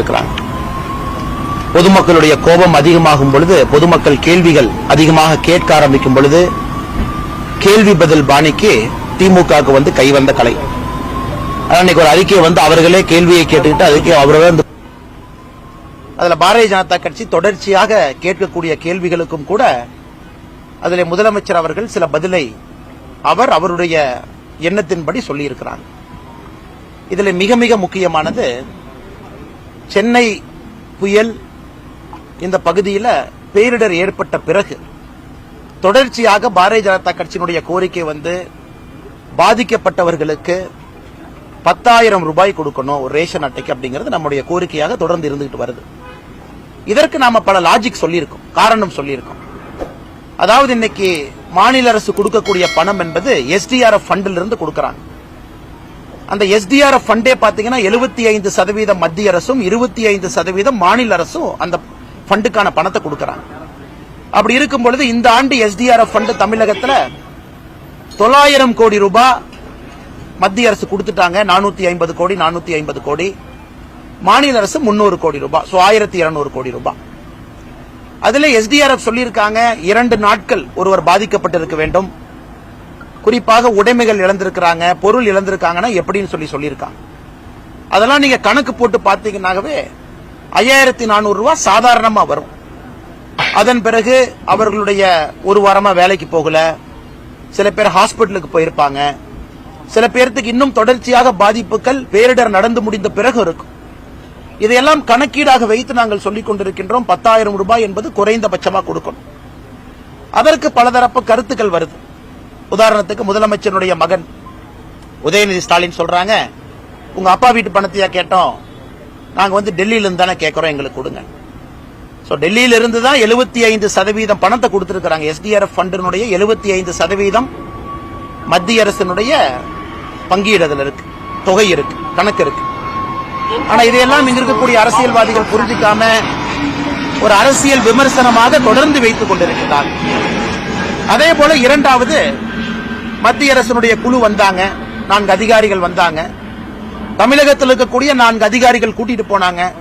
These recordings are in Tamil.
வச்சிருக்கிறாங்க பொதுமக்களுடைய கோபம் அதிகமாகும் பொழுது பொதுமக்கள் கேள்விகள் அதிகமாக கேட்க ஆரம்பிக்கும் பொழுது கேள்வி பதில் பாணிக்கு திமுகவுக்கு வந்து கைவந்த கலை. அன்னைக்கு ஒரு அறிக்கையை வந்து அவர்களே கேள்வியை கேட்டுக்கிட்டு அதுக்கு அவர்களே வந்து அதுல பாரதிய ஜனதா கட்சி தொடர்ச்சியாக கேட்கக்கூடிய கேள்விகளுக்கும் கூட அதில் முதலமைச்சர் அவர்கள் சில பதிலை அவர் அவருடைய எண்ணத்தின்படி சொல்லியிருக்கிறார். இதில் மிக மிக முக்கியமானது சென்னை புயல் இந்த பகுதியில் பேரிடர் ஏற்பட்ட பிறகு தொடர்ச்சியாக பாரதிய ஜனதா கட்சியினுடைய கோரிக்கை வந்து பாதிக்கப்பட்டவர்களுக்கு பத்தாயிரம் ரூபாய் கொடுக்கணும் ஒரு ரேஷன் அட்டைக்கு அப்படிங்கிறது நம்முடைய கோரிக்கையாக தொடர்ந்து இருந்துகிட்டு வருது. இதற்கு நாம பல லாஜிக் சொல்லியிருக்கோம் காரணம் சொல்லியிருக்கோம். அதாவது இன்னைக்கு மாநில அரசு கொடுக்கக்கூடிய பணம் என்பது எஸ்டிஆர்எஃப் ஃபண்டில் இருந்து கொடுக்கறாங்க. அந்த எஸ்டிஆர்எஃப் ஃபண்டே பாத்தீங்கன்னா எழுபத்தி ஐந்து சதவீதம் மத்திய அரசும் இருபத்தி ஐந்து சதவீதம் மாநில அரசும் அந்த ஃபண்டுக்கான பணத்தை கொடுக்கறாங்க. அப்படி இருக்கும் பொழுது இந்த ஆண்டு எஸ்டிஆர்எஃப் ஃபண்ட் தமிழகத்தில் தொள்ளாயிரம் கோடி ரூபாய் மத்திய அரசு கொடுத்துட்டாங்க. நானூத்தி ஐம்பது கோடி நானூத்தி ஐம்பது கோடி. மாநில அரசு முன்னூறு கோடி ரூபாய் ஸோ ஆயிரத்தி இருநூறு கோடி ரூபாய் அதுல எஸ்டிஆர்எஃப் சொல்லியிருக்காங்க இரண்டு நாட்கள் ஒருவர் பாதிக்கப்பட்டிருக்க வேண்டும். குறிப்பாக உடைமைகள் இழந்திருக்கிறாங்க பொருள் இழந்திருக்காங்கன்னா எப்படின்னு சொல்லி சொல்லியிருக்காங்க. அதெல்லாம் நீங்க கணக்கு போட்டு பார்த்தீங்கன்னாவே ஐயாயிரத்தி நானூறு ரூபாய் சாதாரணமா வரும். அதன் பிறகு அவர்களுடைய ஒரு வாரமா வேலைக்கு போகல. சில பேர் ஹாஸ்பிட்டலுக்கு போயிருப்பாங்க. சில பேர்த்துக்கு இன்னும் தொடர்ச்சியாக பாதிப்புகள் பேரிடர் நடந்து முடிந்த பிறகு இருக்கும். இதையெல்லாம் கணக்கீடாக வைத்து நாங்கள் சொல்லிக் கொண்டிருக்கின்றோம். பத்தாயிரம் ரூபாய் என்பது குறைந்தபட்சமாக கொடுக்கணும். அதற்கு பலதரப்பு கருத்துக்கள் வருது. உதாரணத்துக்கு முதலமைச்சருடைய மகன் உதயநிதி ஸ்டாலின் சொல்றாங்க உங்க அப்பா வீட்டு பணத்தையா கேட்டோம். நாங்க வந்து டெல்லியில இருந்து தானே கேட்கிறோம் எங்களுக்கு கொடுங்க. ஸோ டெல்லியில இருந்து தான் எழுபத்தி ஐந்து சதவீதம் பணத்தை கொடுத்திருக்கிறாங்க. எஸ்டிஆர்எஃப் ஃபண்டினுடைய எழுபத்தி ஐந்து சதவீதம் மத்திய அரசினுடைய பங்கீடு இருக்கு தொகை இருக்கு கணக்கு இருக்கு. ஆனா இதையெல்லாம் இங்க இருக்கக்கூடிய அரசியல்வாதிகள் புரிஞ்சிக்காம ஒரு அரசியல் விமர்சனமாக தொடர்ந்து வைத்துக் கொண்டிருக்கிறார் அதே போல இரண்டாவது மத்திய அரசினுடைய குழு வந்தாங்க நான்கு அதிகாரிகள் வந்தாங்க. தமிழகத்தில் இருக்கக்கூடிய நான்கு அதிகாரிகள் கூட்டிட்டு போனாங்க.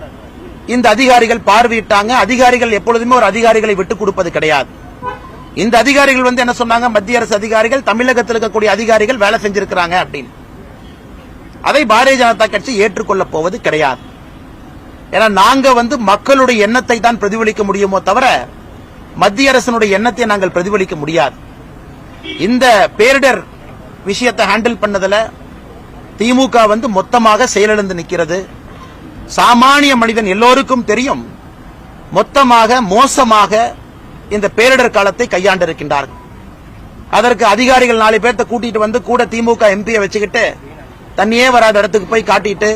இந்த அதிகாரிகள் பார்வையிட்டாங்க. அதிகாரிகள் எப்பொழுதுமே ஒரு அதிகாரிகளை விட்டுக் கொடுப்பது கிடையாது. இந்த அதிகாரிகள் வந்து என்ன சொன்னாங்க? மத்திய அரசு அதிகாரிகள் தமிழகத்தில் இருக்கக்கூடிய அதிகாரிகள் வேலை செஞ்சிருக்கிறாங்க அப்படின்னு. அதை பாரதிய ஜனதா கட்சி ஏற்றுக்கொள்ளப் போவது கிடையாது. ஏன்னா நாங்க வந்து மக்களுடைய எண்ணத்தை தான் பிரதிபலிக்க முடியுமோ தவிர மத்திய அரசினுடைய எண்ணத்தை நாங்கள் பிரதிபலிக்க முடியாது. இந்த பேரிடர் விஷயத்தை ஹேண்டில் பண்ணதுல திமுக வந்து மொத்தமாக செயலிழந்து நிற்கிறது. சாமானிய மனிதன் எல்லோருக்கும் தெரியும் மொத்தமாக மோசமாக இந்த பேரிடர் காலத்தை கையாண்டிருக்கின்றார்கள். அதற்கு அதிகாரிகள் நாலு பேர்த்த கூட்டிட்டு வந்து கூட திமுக எம்பியை வச்சுக்கிட்டு தண்ணியே வராத இடத்துக்கு போய் காட்டிட்டு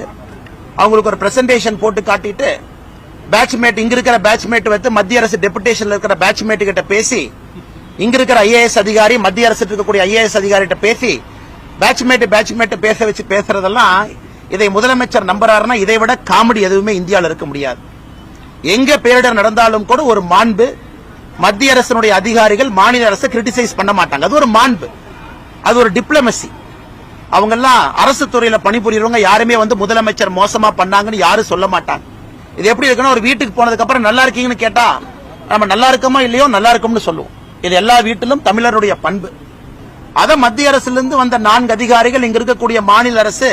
அவங்களுக்கு ஒரு பிரசன்டேஷன் போட்டு காட்டிட்டு பேட்ச்மேட் இங்க இருக்கிற பேட்ச்மேட் வந்து மத்திய அரசு டெபுடேஷன்ல இருக்கிற பேட்ச்மேட் கிட்ட பேசி இங்க இருக்கிற ஐஏஎஸ் அதிகாரி மத்திய அரசு இருக்கக்கூடிய ஐஏஎஸ் அதிகாரிகிட்ட பேசி பேட்ச்மேட் பேட்ச்மேட் பேச வச்சு பேசுறதெல்லாம் இதை முதலமைச்சர் நம்புறாருன்னா இதை விட காமெடி எதுவுமே இந்தியாவில் இருக்க முடியாது. எங்க பேரிடர் நடந்தாலும் கூட ஒரு மாண்பு மத்திய அரசினுடைய அதிகாரிகள் மாநில அரசை கிரிட்டிசைஸ் பண்ண மாட்டாங்க. அது ஒரு மாண்பு. அது ஒரு டிப்ளமசி அவங்க எல்லாம் அரசு துறையில பணிபுரியறவங்க யாருமே வந்து முதலமைச்சர் மோசமா பண்ணாங்கன்னு யாரும் சொல்ல மாட்டாங்க. இது எப்படி இருக்குன்னா ஒரு வீட்டுக்கு போனதுக்கு அப்புறம் நல்லா இருக்கீங்கன்னு கேட்டா நம்ம நல்லா இருக்கோமா இல்லையோ நல்லா இருக்கோம்னு சொல்லுவோம். இது எல்லா வீட்டிலும் தமிழருடைய பண்பு. அதை மத்திய அரசிலிருந்து வந்த நான்கு அதிகாரிகள் இங்க இருக்கக்கூடிய மாநில அரசு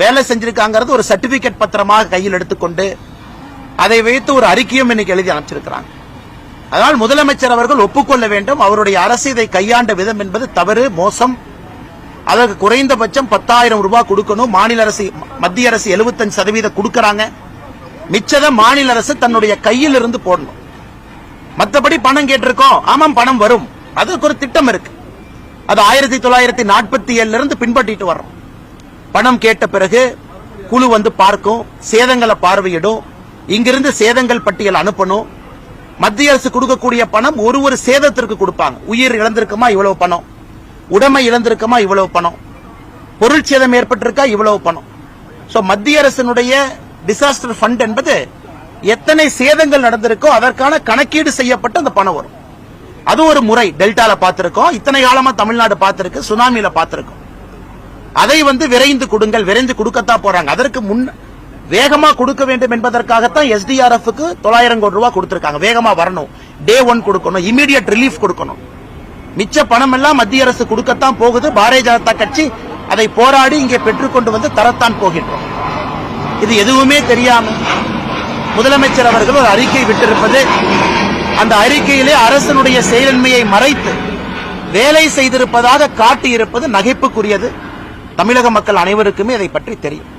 வேலை செஞ்சிருக்காங்கிறது ஒரு சர்டிபிகேட் பத்திரமாக கையில் எடுத்துக்கொண்டு அதை வைத்து ஒரு அறிக்கையும் இன்னைக்கு எழுதி அனுப்பிச்சிருக்கிறாங்க. அதனால் முதலமைச்சர் அவர்கள் ஒப்புக்கொள்ள வேண்டும். அவருடைய அரசு இதை கையாண்ட விதம் என்பது தவறு மோசம். அதற்கு குறைந்தபட்சம் பத்தாயிரம் ரூபாய் கொடுக்கணும். மாநில அரசு மத்திய அரசு 75% சதவீதம் கொடுக்கறாங்க. மிச்சத மாநில அரசு தன்னுடைய கையில் இருந்து போடணும். மத்தபடி பணம் கேட்டிருக்கோம். ஆமாம் பணம் வரும். அதுக்கு ஒரு திட்டம் இருக்கு. அது ஆயிரத்தி தொள்ளாயிரத்தி நாற்பத்தி ஏழுல இருந்து பின்பற்றிட்டு வர்றோம். பணம் கேட்ட பிறகு குழு வந்து பார்க்கும் சேதங்களை பார்வையிடும். இங்கிருந்து சேதங்கள் பட்டியல் அனுப்பணும். மத்திய அரசு கொடுக்கக்கூடிய பணம் ஒரு ஒரு சேதத்திற்கு கொடுப்பாங்க. உயிர் இழந்திருக்குமா இவ்வளவு பணம். உடமை இழந்திருக்குமா இவ்வளவு பணம். பொருள் சேதம் ஏற்பட்டிருக்கா இவ்வளவு பணம். சோ மத்திய அரசினுடைய டிசாஸ்டர் ஃபண்ட் என்பது எத்தனை சேதங்கள் நடந்திருக்கோ அதற்கான கணக்கீடு செய்யப்பட்டு அந்த பணம் வரும். அது ஒரு முறை டெல்டால பார்த்திருக்கோம். இத்தனை காலமா தமிழ்நாடு பார்த்திருக்கு சுனாமியில பார்த்திருக்கோம். அதை வந்து விரைந்து கொடுங்கள் விரைந்து கொடுக்கத்தான் போறாங்க. அதற்கு முன் வேகமா கொடுக்க வேண்டும் என்பதற்காகத்தான் எஸ்டிஆர்எஃப்க்கு தொள்ளாயிரம் கோடி ரூபாய் கொடுத்திருக்காங்க. வேகமா வரணும். டே ஒன் கொடுக்கணும். இமீடியட் ரிலீஃப் கொடுக்கணும். மிச்ச பணம் எல்லாம் மத்திய அரசு கொடுக்கத்தான் போகுது. பாரதிய ஜனதா கட்சி அதை போராடி இங்கே பெற்றுக்கொண்டு வந்து தரத்தான் போகின்றோம். இது எதுவுமே தெரியாம முதலமைச்சர் அவர்கள் ஒரு அறிக்கை விட்டிருப்பது அந்த அறிக்கையிலே அரசனுடைய செயலின்மையை மறைத்து வேலை செய்திருப்பதாக காட்டியிருப்பது நகைப்புக்குரியது. தமிழக மக்கள் அனைவருக்குமே இதை பற்றி தெரியும்.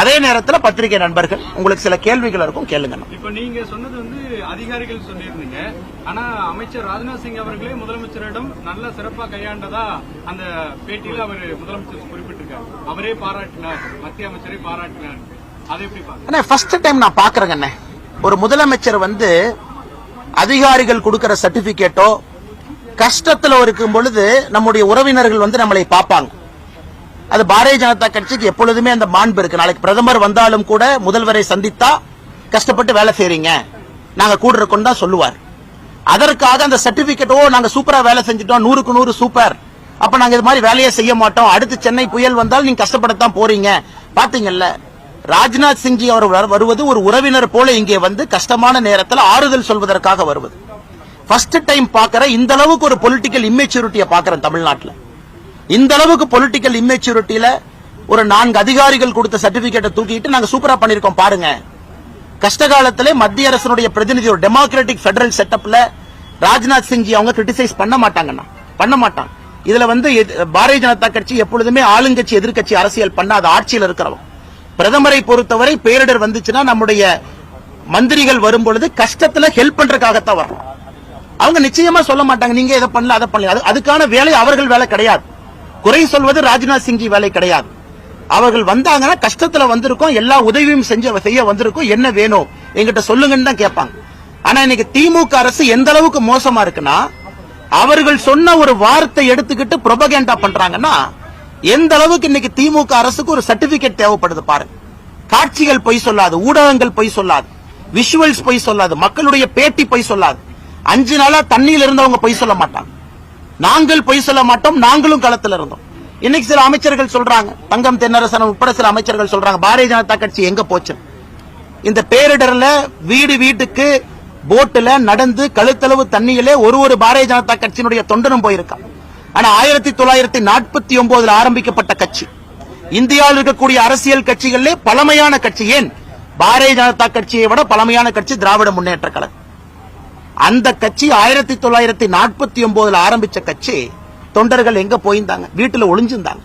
அதே நேரத்தில் பத்திரிகை நண்பர்கள் உங்களுக்கு சில கேள்விகள் இருக்கும் கேளுங்க இப்ப நீங்க சொன்னது வந்து அதிகாரிகள் சொல்லியிருந்தீங்க. ஆனா அமைச்சர் ராஜ்நாத் சிங் அவர்களே முதலமைச்சரிடம் நல்ல சிறப்பா கையாண்டதா அந்த பேட்டியில அவர் முதலமைச்சர் குறிப்பிட்டிருக்காரு. அவரே பாராட்டினார் மத்திய அமைச்சரை பாராட்டினார். அண்ணே ஃபர்ஸ்ட் டைம் நான் பாக்குறேங்க அண்ணே. ஒரு முதலமைச்சர் வந்து அதிகாரிகள் கொடுக்கிற சர்டிபிகேட்டோ கஷ்டத்துல இருக்கும் பொழுது நம்முடைய உறவினர்கள் வந்து நம்மளை பார்ப்பாங்க. அது பாரதிய ஜனதா கட்சிக்கு எப்பொழுதுமே அந்த மாண்பு இருக்கு. நாளைக்கு பிரதமர் வந்தாலும் கூட முதல்வரை சந்தித்தா கஷ்டப்பட்டு வேலை செய்றீங்க. நாங்க கூட இருக்கோம் தான் சொல்லுவார். அதற்காக அந்த சர்டிபிகேட்டோ நாங்க சூப்பரா வேலை செஞ்சுட்டோம். நூறுக்கு நூறு சூப்பர் அப்ப நாங்க இது மாதிரி வேலையை செய்ய மாட்டோம். அடுத்து சென்னை புயல் வந்தால் நீங்க கஷ்டப்படத்தான் போறீங்க. பாத்தீங்கல்ல? ராஜ்நாத் சிங்ஜி அவர் வருவது ஒரு உறவினர் போல இங்கே வந்து கஷ்டமான நேரத்தில் ஆறுதல் சொல்வதற்காக வருவது. ஃபர்ஸ்ட் டைம் பாக்குற இந்த அளவுக்கு ஒரு பொலிட்டிக்கல் இம்மெச்சூரிட்டியை பாக்குறேன் தமிழ்நாட்டில். இந்த அளவுக்கு பொலிட்டிக்கல் இம்மெச்சூரிட்டியில ஒரு நான்கு அதிகாரிகள் கொடுத்த சர்டிபிகேட்டை தூக்கிட்டு நாங்க சூப்பரா பண்ணிருக்கோம் பாருங்க. கஷ்ட காலத்திலே மத்திய அரசனுடைய பிரதிநிதி ஒரு டெமோக்ராட்டிக் ஃபெடரல் செட்டப்ல ராஜ்நாத் சிங்ஜி அவங்க கிரிட்டிசைஸ் பண்ண மாட்டாங்கண்ணா. பண்ண மாட்டாங்க இதுல வந்து பாரதிய ஜனதா கட்சி எப்பொழுதுமே ஆளுங்கட்சி எதிர்க்கட்சி அரசியல் பண்ண அது ஆட்சியில் இருக்கிறவங்க பிரதமரை பொறுத்தவரை பேரிடர் வந்துச்சுன்னா நம்முடைய மந்திரிகள் வரும் பொழுது கஷ்டத்துல ஹெல்ப் பண்றதுக்காகத்தான் வரும் அவங்க நிச்சயமா சொல்ல மாட்டாங்க நீங்க இதை பண்ணல அதை பண்ணல. அதுக்கான வேலை அவர்கள் வேலை கிடையாது. குறை சொல்வது ராஜ்நாத் சிங்கி வேலை கிடையாது. அவர்கள் வந்தாங்கன்னா கஷ்டத்துல வந்திருக்கோம் எல்லா உதவியும் செஞ்ச செய்ய வந்திருக்கோம் என்ன வேணும்? எங்கிட்ட சொல்லுங்கன்னு தான் கேட்பாங்க. ஆனா இன்னைக்கு திமுக அரசு எந்த அளவுக்கு மோசமா இருக்குன்னா அவர்கள் சொன்ன ஒரு வார்த்தை எடுத்துக்கிட்டு புரொபகேண்டா பண்றாங்கன்னா எந்த அளவுக்கு இன்னைக்கு திமுக அரசுக்கு ஒரு சர்டிபிகேட் தேவைப்படுது பாருங்க. காட்சிகள் பொய் சொல்லாது ஊடகங்கள் பொய் சொல்லாது விஷுவல்ஸ் பொய் சொல்லாது மக்களுடைய பேட்டி பொய் சொல்லாது. அஞ்சு நாளா தண்ணியில் இருந்தவங்க பொய் சொல்ல மாட்டாங்க. நாங்கள் பொய் சொல்ல மாட்டோம் நாங்களும் களத்தில் இருந்தோம். இன்னைக்கு சில அமைச்சர்கள் சொல்றாங்க தங்கம் தென்னரசன் உட்பட சில அமைச்சர்கள் சொல்றாங்க பாரதிய ஜனதா கட்சி எங்க போச்சு? இந்த பேரிடர்ல வீடு வீட்டுக்கு போட்டுல நடந்து கழுத்தளவு தண்ணியிலே ஒரு ஒரு பாரதிய ஜனதா கட்சியினுடைய தொண்டனும் போயிருக்கான். ஆனா ஆயிரத்தி தொள்ளாயிரத்தி நாற்பத்தி ஒன்பதுல ஆரம்பிக்கப்பட்ட கட்சி. இந்தியாவில் இருக்கக்கூடிய அரசியல் கட்சிகளிலே பழமையான கட்சி. ஏன்? பாரதிய ஜனதா கட்சியை விட பழமையான கட்சி திராவிட முன்னேற்ற கழகம். அந்த கட்சி ஆயிரத்தி தொள்ளாயிரத்தி நாற்பத்தி ஒன்பதுல ஆரம்பிச்ச கட்சி தொண்டர்கள் எங்க போயிருந்தாங்க? வீட்டுல ஒளிஞ்சிருந்தாங்க.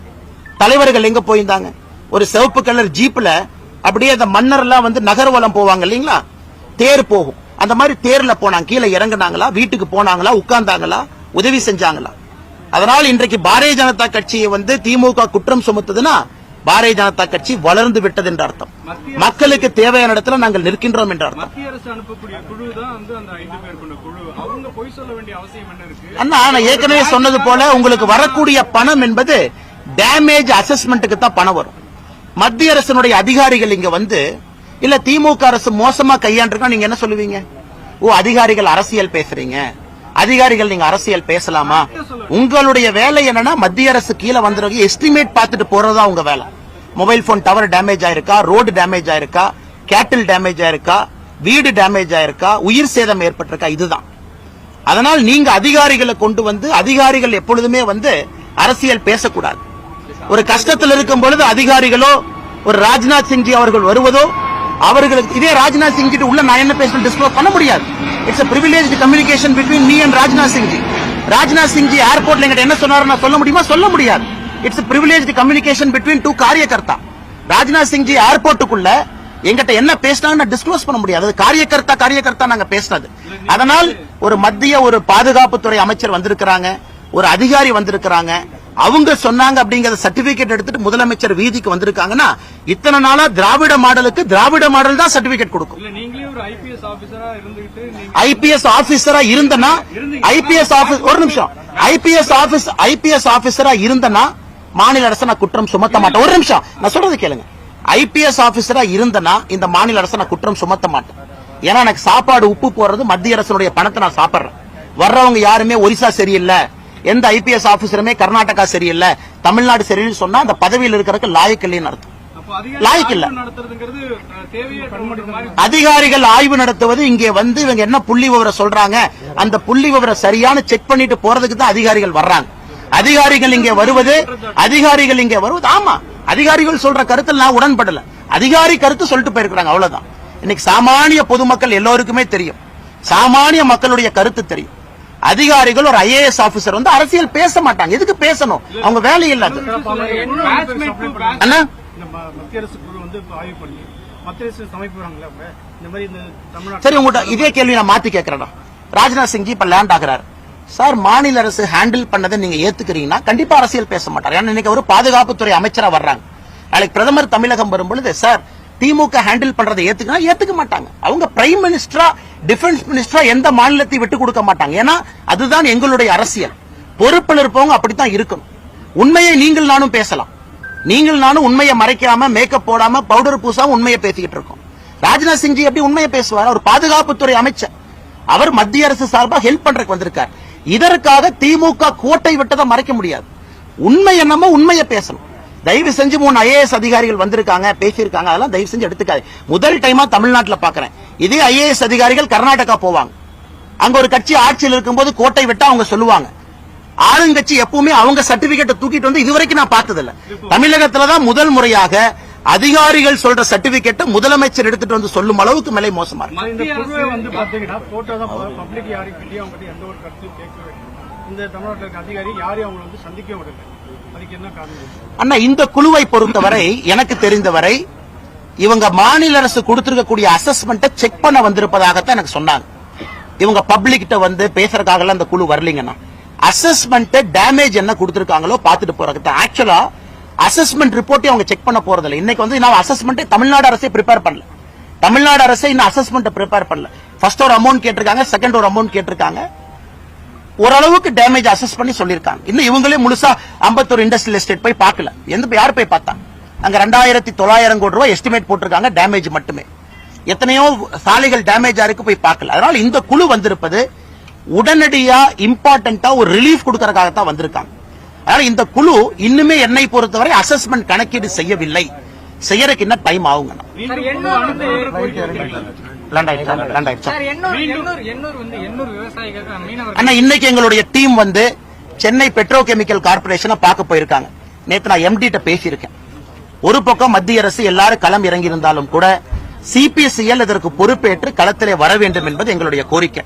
தலைவர்கள் எங்க போயிருந்தாங்க? ஒரு சிவப்பு கலர் ஜீப்ல அப்படியே அந்த மன்னர் எல்லாம் வந்து நகர்வலம் போவாங்க இல்லைங்களா? தேர் போகும். அந்த மாதிரி தேர்ல போனாங்க. கீழே இறங்குனாங்களா? வீட்டுக்கு போனாங்களா? உட்கார்ந்தாங்களா? உதவி செஞ்சாங்களா? அதனால் இன்றைக்கு பாரதிய ஜனதா கட்சியை வந்து திமுக குற்றம் சுமத்துதுன்னா பாரதிய ஜனதா கட்சி வளர்ந்து விட்டது என்ற அர்த்தம். மக்களுக்கு தேவையான இடத்துல நாங்கள் நிற்கின்றோம் என்ற அர்த்தம். அண்ணா நான் ஏற்கனவே சொன்னது போல உங்களுக்கு வரக்கூடிய பணம் என்பது டேமேஜ் அசஸ்மெண்ட்டுக்கு தான் பணம் வரும். மத்திய அரசினுடைய அதிகாரிகள் இங்க வந்து இல்ல திமுக அரசு மோசமா கையாண்டிருக்கா நீங்க என்ன சொல்லுவீங்க? ஓ அதிகாரிகள் அரசியல் பேசுறீங்க. அதிகாரிகள் நீங்க அரசியல் பேசலாமா? உங்களுடைய வேலை என்னன்னா மத்திய அரசு கீழே வந்துருக்க எஸ்டிமேட் பார்த்துட்டு போறதா உங்க வேலை. மொபைல் போன் டவர் டேமேஜ் ஆயிருக்கா? ரோடு டேமேஜ் ஆயிருக்கா? கேட்டில் டேமேஜ் ஆயிருக்கா? வீடு டேமேஜ் ஆயிருக்கா? உயிர் சேதம் ஏற்பட்டிருக்கா? இதுதான். அதனால் நீங்க அதிகாரிகளை கொண்டு வந்து அதிகாரிகள் எப்பொழுதுமே வந்து அரசியல் பேசக்கூடாது. ஒரு கஷ்டத்தில் இருக்கும் பொழுது அதிகாரிகளோ ஒரு ராஜ்நாத் சிங்ஜி அவர்கள் வருவதோ அவர்களுக்கு இதே ராஜ்நாத் சிங் கிட்ட உள்ள நான் என்ன பேசணும் டிஸ்க்ளோஸ் பண்ண முடியாது. It's privilege communication between me and Rajnath Singhji. Rajnath Singhji ஏர்போர்ட்ல எங்கிட்ட என்ன சொன்னாரு நான் சொல்ல முடியுமா? சொல்ல முடியாது. It's privilege communication between two karyakarta. Rajnath Singhji ஏர்போர்ட்டுக்குள்ள எங்கிட்ட என்ன பேசினாங்க டிஸ்க்ளோஸ் பண்ண முடியாது. அது காரியகர்த்தா காரியகர்த்தா நாங்க பேசினது. அதனால் ஒரு மத்திய ஒரு பாதுகாப்புத்துறை அமைச்சர் வந்திருக்கிறாங்க ஒரு அதிகாரி வந்திருக்கிறாங்க. அவங்க சொன்னாங்க அப்படிங்கறத சர்டிபிகேட் எடுத்துட்டு முதலமைச்சர் வீதிக்கு வந்திருக்காங்கன்னா இத்தனை நாளா திராவிட மாடலுக்கு திராவிட மாடல் தான் சர்டிபிகேட் கொடுக்கும். ஐபிஎஸ் ஆபீசரா இருந்தனா ஐபிஎஸ் ஆபீஸ் ஒரு நிமிஷம். ஐபிஎஸ் ஆபீஸ் ஐபிஎஸ் ஆபீசரா இருந்தனா மாநில அரசு நான் குற்றம் சுமத்த மாட்டேன். ஒரு நிமிஷம். நான் சொல்றது கேளுங்க. ஐபிஎஸ் ஆபீசரா இருந்தனா இந்த மாநில அரசு நான் குற்றம் சுமத்த மாட்டேன். ஏன்னா எனக்கு சாப்பாடு உப்பு போடுறது மத்திய அரசுடைய பணத்தை நான் சாப்பிடுறேன். வர்றவங்க யாருமே ஒரிசா சரியில்லை. எந்த ஐபிஎஸ் ஆபீசருமே கர்நாடகா சரியில்லை தமிழ்நாடு சரியில்லைன்னு சொன்னா அந்த பதவியில் இருக்கிறதுக்கு லாயக்கு இல்லைன்னு அர்த்தம். லாய்க்கு இல்ல. அதிகாரிகள் ஆய்வு நடத்துவது இங்கே வந்து இவங்க என்ன புள்ளி விவரம் சொல்றாங்க அந்த புள்ளி விவரம் சரியான செக் பண்ணிட்டு போறதுக்கு தான் அதிகாரிகள் வர்றாங்க. அதிகாரிகள் இங்கே வருவது அதிகாரிகள் இங்கே வருவது ஆமா அதிகாரிகள் சொல்ற கருத்தில் நான் உடன்படல. அதிகாரி கருத்து சொல்லிட்டு போயிருக்கிறாங்க அவ்வளவுதான். இன்னைக்கு சாமானிய பொதுமக்கள் எல்லோருக்குமே தெரியும். சாமானிய மக்களுடைய கருத்து தெரியும். அதிகாரிகள் ஒரு ஐஏஎஸ் ஆபீசர் வந்து அரசியல் பேச மாட்டாங்க. எதுக்கு பேசணும்? அவங்க வேலை இல்லாத சரி உங்கள்கிட்ட இதே கேள்வி நான் மாத்தி கேட்கிறேன்டா ராஜ்நாத் சிங் இப்ப லேண்ட் ஆகிறாரு. சார் மாநில அரசு ஹேண்டில் பண்ணதை நீங்க ஏத்துக்கிறீங்கன்னா கண்டிப்பா அரசியல் பேச மாட்டார். ஏன்னா இன்னைக்கு ஒரு பாதுகாப்புத்துறை அமைச்சரா வர்றாங்க. நாளைக்கு பிரதமர் தமிழகம் வரும்பொழுது சார் திமுக ஹேண்டில் பண்றதை ஏத்துக்கினா ஏத்துக்க மாட்டாங்க. அவங்க பிரைம் மினிஸ்டரா டிஃபென்ஸ் மினிஸ்டரா எந்த மாநிலத்தை விட்டு கொடுக்க மாட்டாங்க. ஏன்னா அதுதான் எங்களுடைய அரசியல். பொறுப்பில் இருப்பவங்க அப்படித்தான் இருக்கணும். உண்மையை நீங்கள் நானும் பேசலாம். நீங்கள் நானும் உண்மையை மறைக்காம மேக்கப் போடாம பவுடர் பூசாம உண்மையை பேசிக்கிட்டு இருக்கோம். ராஜ்நாத் சிங் ஜி எப்படி உண்மையை பேசுவார்? அவர் பாதுகாப்புத்துறை அமைச்சர். அவர் மத்திய அரசு சார்பா ஹெல்ப் பண்றதுக்கு வந்திருக்கார். இதற்காக திமுக கோட்டை விட்டதை மறைக்க முடியாது. உண்மை என்னமோ உண்மையை பேசணும். தயவு செஞ்சு மூணு ஐஏஎஸ் அதிகாரிகள் வந்திருக்காங்க பேசியிருக்காங்க. அதெல்லாம் தயவு செஞ்சு எடுத்துக்காது முதல் டைமா தமிழ்நாட்டுல பாக்குறேன். இதே ஐஏஎஸ் அதிகாரிகள் கர்நாடகா போவாங்க. அங்க ஒரு கட்சி ஆட்சியில் இருக்கும்போது கோட்டை விட்டா அவங்க சொல்லுவாங்க. ஆளுங்கட்சி எப்பவுமே அவங்க சர்டிபிகேட்டை தூக்கிட்டு வந்து இதுவரைக்கும் நான் பார்த்ததில்ல. தமிழகத்துல தான் முதல் முறையாக அதிகாரிகள் சொல்ற சர்டிபிகேட்டை முதலமைச்சர் எடுத்துட்டு வந்து சொல்லும் அளவுக்கு மேலே மோசமா இருக்கு. இந்த தமிழ்நாட்டில் இருக்க அதிகாரி யாரையும் அவங்களை வந்து சந்திக்க விடல. அதுக்கு என்ன காரணம் அண்ணா இந்த குழுவை பொறுத்தவரை எனக்கு தெரிந்தவரை இவங்க மாநில அரசு கொடுத்திருக்கக்கூடிய அசஸ்மெண்ட்டை செக் பண்ண வந்திருப்பதாகத்தான் எனக்கு சொன்னாங்க. இவங்க பப்ளிக் கிட்ட வந்து பேசுறதுக்காக அந்த குழு வரலீங்கன்னா அசஸ்மெண்ட் டேமேஜ் என்ன கொடுத்திருக்காங்களோ பார்த்துட்டு போறதுக்கு தான் ஆக்சுவலா அசஸ்மெண்ட் ரிப்போர்ட்டே அவங்க செக் பண்ண போறதில்ல. இன்னைக்கு வந்து நான் அசஸ்மெண்ட் தமிழ்நாடு அரசே ப்ரிப்பேர் பண்ணல. தமிழ்நாடு அரசே இன்னும் அசஸ்மெண்ட் ப்ரிப்பேர் பண்ணல. ஃபர்ஸ்ட் ஒரு அமௌண்ட் கேட்டிருக்காங்க செகண்ட் ஒரு அமௌண்ட் கேட்டிருக்காங்க. ஓரளவுக்கு டேமேஜ் அசஸ் பண்ணி சொல்லியிருக்காங்க. இன்னும் இவங்களே முழுசா அம்பத்தூர் இண்டஸ்ட்ரியல் எஸ்டேட் போய் பார்க்கல. எந்த யார் போய் பார்த்தா? அங்க ரெண்டாயிரத்தி தொள்ளாயிரம் கோடி ரூபாய் எஸ்டிமேட் போட்டிருக்காங்க டேமேஜ் மட்டுமே. எத்தனையோ சாலைகள் டேமேஜ் ஆயிருக்கு போய் பார்க்கல. அதனால இந்த குழு வந்திருப்பது உடனடியா இம்பார்ட்டன்டா ஒரு ரிலீஃப் கொடுக்கறதுக்காகத்தான் வந்திருக்காங்க. அதனால இந்த குழு இன்னுமே என்னை பொறுத்தவரை அசஸ்மெண்ட் கணக்கீடு செய்யவில்லை. செய்யறதுக்கு என்ன டைம் ஆகுங்க லேண்ட் ஆயிடுச்சா லேண்ட் ஆயிடுச்சா அண்ணா இன்னைக்கு எங்களுடைய டீம் வந்து சென்னை பெட்ரோ கெமிக்கல் கார்பரேஷனை பார்க்க போயிருக்காங்க. நேத்து நான் எம்டி கிட்ட பேசியிருக்கேன். ஒரு பக்கம் மத்திய அரசு எல்லாரும் களம் இறங்கி இருந்தாலும் கூட சிபிசிஎல் இதற்கு பொறுப்பேற்று களத்திலே வர வேண்டும் என்பது எங்களுடைய கோரிக்கை.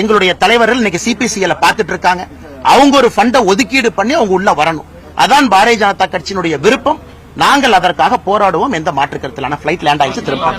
எங்களுடைய தலைவர்கள் இன்னைக்கு சிபிசிஎல் பார்த்துட்டு இருக்காங்க. அவங்க ஒரு ஃபண்டை ஒதுக்கீடு பண்ணி அவங்க உள்ள வரணும். அதான் பாரதிய ஜனதா கட்சியினுடைய விருப்பம். நாங்கள் அதற்காக போராடுவோம் எந்த மாற்று கருத்திலான பிளைட் லேண்ட் ஆயிடுச்சு திரும்ப